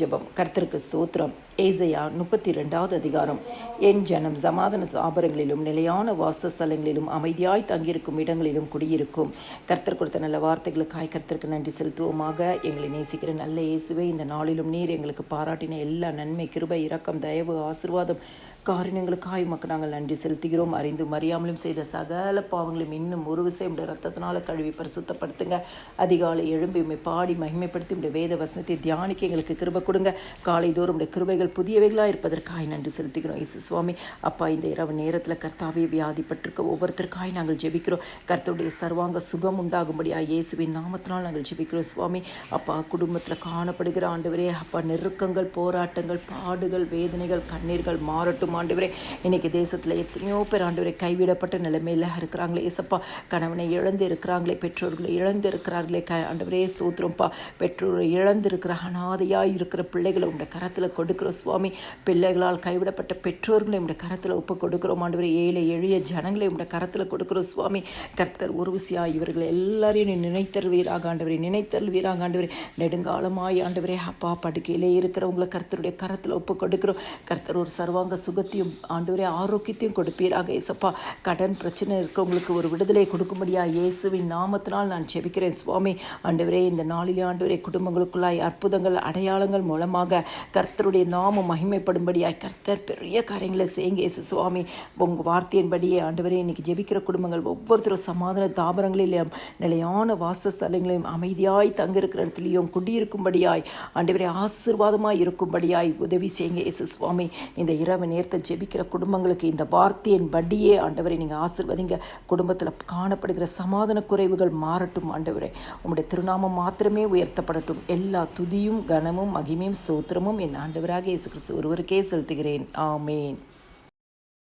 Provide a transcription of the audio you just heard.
ஜெபம். கர்த்தருக்கு ஸ்தோத்திரம். ஏசையா முப்பத்தி ரெண்டாவது அதிகாரம். என் ஜனம் சமாதான தாபரங்களிலும் நிலையான வாஸ்தலங்களிலும் அமைதியாய் தங்கியிருக்கும் இடங்களிலும் குடியிருக்கும். கர்த்தர் கொடுத்த நல்ல வார்த்தைகளுக்காய் கர்த்தருக்கு நன்றி செலுத்துவோமாக. எங்களை நேசிக்கிற நல்ல இயேசுவே இந்த நாளிலும் நீர் எங்களுக்கு பாராட்டின எல்லா நன்மை கிருபை இரக்கம் தயவு ஆசீர்வாதம் காரணங்களுக்காய் மக்கள் நாங்கள் நன்றி செலுத்துகிறோம். அறிந்தும் அறியாமலும் செய்த சகல பாவங்களையும் இன்னும் ஒரு விஷயம் உடைய ரத்தத்தினால கழுவி பரிசுத்தப்படுத்துங்க. அதிகாலை எழும்பி பாடி மகிமைப்படுத்தி உடைய வேத வசனத்தை தியானிக்க எங்களுக்கு கிருப கொடுங்க. காலை தோறும் உடைய கிருபைகள் புதியவைகளாக இருப்பதற்காய் நன்றி செலுத்துகிறோம். இயேசு சுவாமி அப்பா இந்த இரவு நேரத்தில் கர்த்தாவே வியாதிப்பட்டிருக்க ஒவ்வொருத்தருக்காய் நாங்கள் ஜெபிக்கிறோம். கர்த்தருடைய சர்வாங்க சுகம் உண்டாகும்படியா இயேசுவின் நாமத்தினால் நாங்கள் ஜெபிக்கிறோம் சுவாமி. அப்பா குடும்பத்தில் காணப்படுகிற ஆண்டவரே அப்பா நெருக்கங்கள் போராட்டங்கள் பாடுகள் வேதனைகள் கண்ணீர்கள் மாறட்டும் ஆண்டவரே. இன்னைக்கு தேசத்தில் எத்தனையோ பேர் ஆண்டவரை கைவிடப்பட்ட நிலைமையில் இருக்கிறாங்களே. ஏசப்பா கணவனை இழந்து இருக்கிறாங்களே பெற்றோர்களை இழந்து இருக்கிறார்களே க ஆண்டவரே சூத்திரம்ப்பா பெற்றோரை இழந்திருக்கிற அனாதையாக இருக்கிற பிள்ளைகளை உடைய கரத்தில் கொடுக்குறோம். சுவாமி பிள்ளைகளால் கைவிடப்பட்ட பெற்றோர்களை உடைய கரத்தில் ஒப்பு கொடுக்குறோம். ஆண்டவரே ஏழை எளிய ஜனங்களை உடைய கரத்தில் கொடுக்குறோம். சுவாமி கர்த்தர் உருவசியா இவர்கள் எல்லாரையும் நீ நினைத்தருவீராக ஆண்டவரே நினைத்தருவீராக ஆண்டவரே. நெடுங்காலமாய் ஆண்டவரே அப்பா படுக்கையிலே இருக்கிறவங்களை கர்த்தருடைய கரத்தில் ஒப்பு கொடுக்குறோம். கர்த்தர் ஒரு சர்வாங்க சுகத்தையும் ஆண்டவரே ஆரோக்கியத்தையும் கொடுப்பீராக ஏசப்பா கடன் பிரச்சனை இருக்கிறவங்களுக்கு ஒரு விடுதலை கொடுக்கும்படியா இயேசுவின் நாமத்தினால் நான் செபிக்கிறேன் சுவாமி ஆண்டவரே இந்த நாளிலே ஆண்டவரே குடும்பங்களுக்குள்ளாய் அற்புதங்கள் அடையாளங்கள் மூலமாக கர்த்தருடைய நாமம் மகிமைப்படும்படியாய் கர்த்தர் பெரிய காரியங்களை செய்யுங்க இயேசு சுவாமி. உங்கள் வார்த்தையின்படியே ஆண்டவரே இன்னைக்கு ஜெபிக்கிற குடும்பங்கள் ஒவ்வொருத்தரும் சமாதான தாபரங்களிலும் நிலையான வாசஸ்தலங்களையும் அமைதியாய் தங்கியிருக்கிற இடத்துலையும் குடியிருக்கும்படியாய் ஆண்டவரே ஆசீர்வாதமாக இருக்கும்படியாய் உதவி செய்யுங்க இயேசு சுவாமி. இந்த இரவு நேரத்தை ஜெபிக்கிற குடும்பங்களுக்கு இந்த வார்த்தையின் படியே ஆண்டவரை நீங்கள் ஆசிர்வதிங்க. குடும்பத்தில் காணப்படுகிற சமாதான குறைவுகள் மாறட்டும் ஆண்டவரே. உங்களுடைய திருநாமம் மாத்திரமே உயர்த்தப்படட்டும். எல்லா துதியும் கனமும் மகிமையும் ஸ்தோத்திரமும் என் ஆண்டவராக இயேசு கிறிஸ்து ஒருவருக்கே செலுத்துகிறேன். ஆமேன்.